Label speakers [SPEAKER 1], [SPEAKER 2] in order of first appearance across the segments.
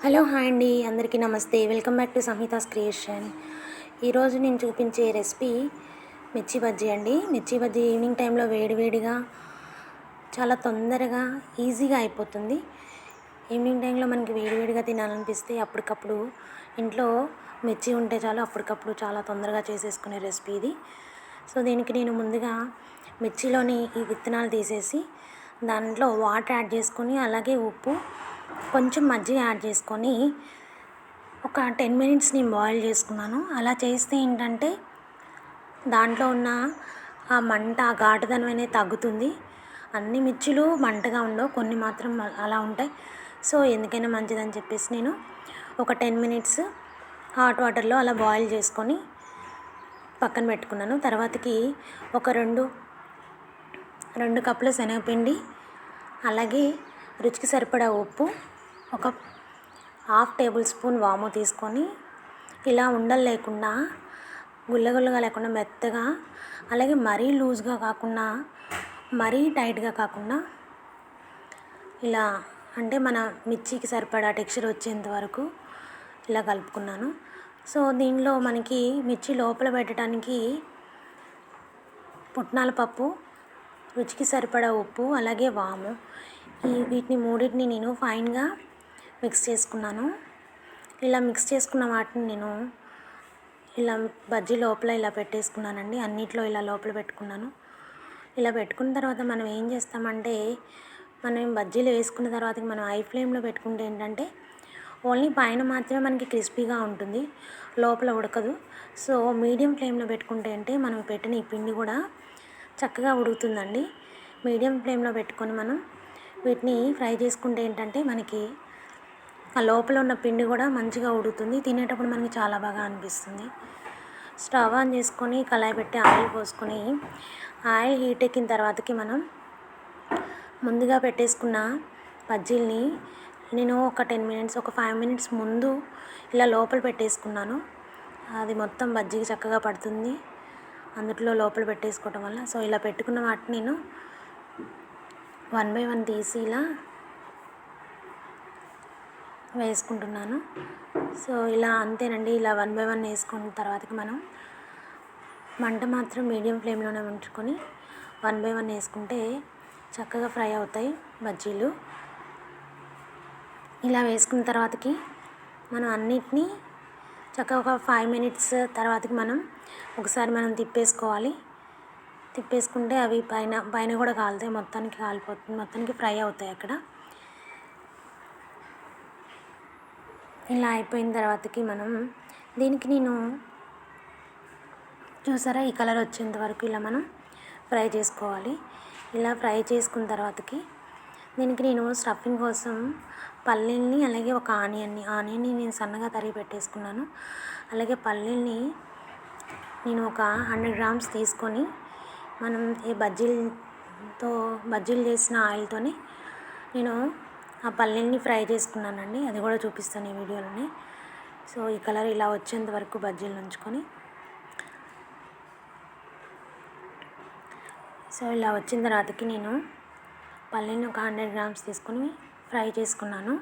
[SPEAKER 1] Hello hi అండి అందరికీ నమస్తే. Welcome back to Samhita's creation. ఈరోజు నేను చూపించే రెసిపీ మిర్చి బజ్జీ అండి. మిర్చి బజ్జీ ఈవినింగ్ టైంలో వేడివేడిగా చాలా తొందరగా ఈజీగా అయిపోతుంది. ఈవినింగ్ టైంలో మనకి వేడివేడిగా తినాలనిపిస్తే అప్పటికప్పుడు ఇంట్లో మిర్చి ఉంటే చాలు అప్పటికప్పుడు చాలా తొందరగా చేసేసుకునే రెసిపీ ఇది. సో దీనికి నేను ముందుగా మిర్చిలోని ఈ విత్తనాలు తీసేసి దాంట్లో వాటర్ యాడ్ చేసుకొని అలాగే ఉప్పు కొంచెం మజ్జిగ యాడ్ చేసుకొని ఒక టెన్ మినిట్స్ నేను బాయిల్ చేసుకున్నాను. అలా చేస్తే ఏంటంటే దాంట్లో ఉన్న ఆ మంట ఆ ఘాటుదనం అనేది తగ్గుతుంది. అన్ని మిర్చిలు మంటగా ఉండవు కొన్ని మాత్రం అలా ఉంటాయి. సో ఎందుకైనా మంచిదని చెప్పేసి నేను ఒక టెన్ మినిట్స్ హాట్ వాటర్లో అలా బాయిల్ చేసుకొని పక్కన పెట్టుకున్నాను. తర్వాతకి ఒక రెండు రెండు కప్పుల శనగపిండి అలాగే రుచికి సరిపడా ఉప్పు ఒక హాఫ్ టేబుల్ స్పూన్ వాము తీసుకొని ఇలా ఉండలు లేకుండా గుల్లగుల్లగా లేకుండా మెత్తగా అలాగే మరీ లూజ్గా కాకుండా మరీ టైట్గా కాకుండా ఇలా అంటే మన మిర్చికి సరిపడా టెక్స్చర్ వచ్చేంత వరకు ఇలా కలుపుకున్నాను. సో దీనిలో మనకి మిర్చి లోపల పెట్టడానికి పుట్నాల పప్పు రుచికి సరిపడా ఉప్పు అలాగే వాము. ఈ వీటిని మూడింటిని నేను ఫైన్గా మిక్స్ చేసుకున్నాను. ఇలా మిక్స్ చేసుకున్న వాటిని నేను ఇలా బజ్జీ లోపల ఇలా పెట్టేసుకున్నానండి. అన్నిట్లో ఇలా లోపల పెట్టుకున్నాను. ఇలా పెట్టుకున్న తర్వాత మనం ఏం చేస్తామంటే మనం బజ్జీలు వేసుకున్న తర్వాత మనం హై ఫ్లేమ్లో పెట్టుకుంటే ఏంటంటే ఓన్లీ పైన మాత్రమే మనకి క్రిస్పీగా ఉంటుంది. లోపల ఉడకదు. సో మీడియం ఫ్లేమ్లో పెట్టుకుంటే అంటే మనం పెట్టిన ఈ పిండి కూడా చక్కగా ఉడుకుతుందండి. మీడియం ఫ్లేమ్లో పెట్టుకొని మనం వీటిని ఫ్రై చేసుకుంటే ఏంటంటే మనకి ఆ లోపల ఉన్న పిండి కూడా మంచిగా ఉడుకుతుంది. తినేటప్పుడు మనకి చాలా బాగా అనిపిస్తుంది. స్టవ్ ఆన్ చేసుకొని కళాయి పెట్టి ఆయిల్ పోసుకొని ఆయిల్ హీట్ ఎక్కిన తర్వాతకి మనం ముందుగా పెట్టేసుకున్న బజ్జీల్ని నేను ఒక టెన్ మినిట్స్ ఒక ఫైవ్ మినిట్స్ ముందు ఇలా లోపల పెట్టేసుకున్నాను. అది మొత్తం బజ్జీకి చక్కగా పడుతుంది. అందుట్లో లోపల పెట్టేసుకోవటం వల్ల. సో ఇలా పెట్టుకున్న వాటిని నేను వన్ బై వన్ తీసి ఇలా వేసుకుంటున్నాను. సో ఇలా అంతేనండి. ఇలా వన్ బై వన్ వేసుకున్న తర్వాతకి మనం మంట మాత్రం మీడియం ఫ్లేమ్లోనే ఉంచుకొని వన్ బై వన్ వేసుకుంటే చక్కగా ఫ్రై అవుతాయి బజ్జీలు. ఇలా వేసుకున్న తర్వాతకి మనం అన్నిటినీ చక్కగా ఒక ఫైవ్ మినిట్స్ తర్వాతకి మనం ఒకసారి మనం తిప్పేసుకోవాలి. తిప్పేసుకుంటే అవి పైన పైన కూడా కాలుతాయి. మొత్తానికి కాలిపోతుంది మొత్తానికి ఫ్రై అవుతాయి అక్కడ. ఇలా అయిపోయిన తర్వాతకి మనం దీనికి నేను చూసారా? ఈ కలర్ వచ్చేంత వరకు ఇలా మనం ఫ్రై చేసుకోవాలి. ఇలా ఫ్రై చేసుకున్న తర్వాతకి దీనికి నేను స్టఫింగ్ కోసం పల్లీల్ని అలాగే ఒక ఆనియన్ని ఆనియన్ని నేను సన్నగా తరిగి పెట్టేసుకున్నాను. అలాగే పల్లీల్ని నేను ఒక హండ్రెడ్ గ్రామ్స్ తీసుకొని మనం ఈ బజ్జీలతో బజ్జీలు చేసిన ఆయిల్తోని నేను ఆ పల్లీల్ని ఫ్రై చేసుకున్నానండి. అది కూడా చూపిస్తాను ఈ వీడియోలోని. సో ఈ కలర్ ఇలా వచ్చేంత వరకు బజ్జీలు ఉంచుకొని. సో ఇలా వచ్చిన తర్వాతకి నేను పల్లీని ఒక హండ్రెడ్ గ్రామ్స్ తీసుకొని ఫ్రై చేసుకున్నాను.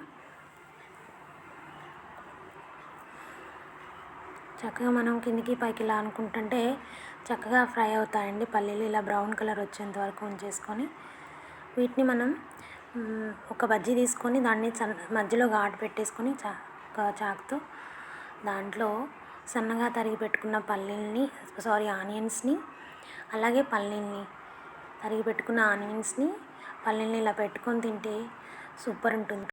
[SPEAKER 1] చక్కగా మనం కిందికి పైకి ఇలా అనుకుంటుంటే చక్కగా ఫ్రై అవుతాయండి. పల్లీలు ఇలా బ్రౌన్ కలర్ వచ్చేంత వరకు ఉంచేసుకొని వీటిని మనం ఒక బజ్జీ తీసుకొని దాన్ని మధ్యలో ఘాటు పెట్టేసుకొని చా చాకుతో దాంట్లో సన్నగా తరిగి పెట్టుకున్న పల్లీల్ని సారీ ఆనియన్స్ని అలాగే పల్లీల్ని తరిగి పెట్టుకున్న ఆనియన్స్ని పల్లీల్ని ఇలా పెట్టుకొని తింటే సూపర్ ఉంటుంది.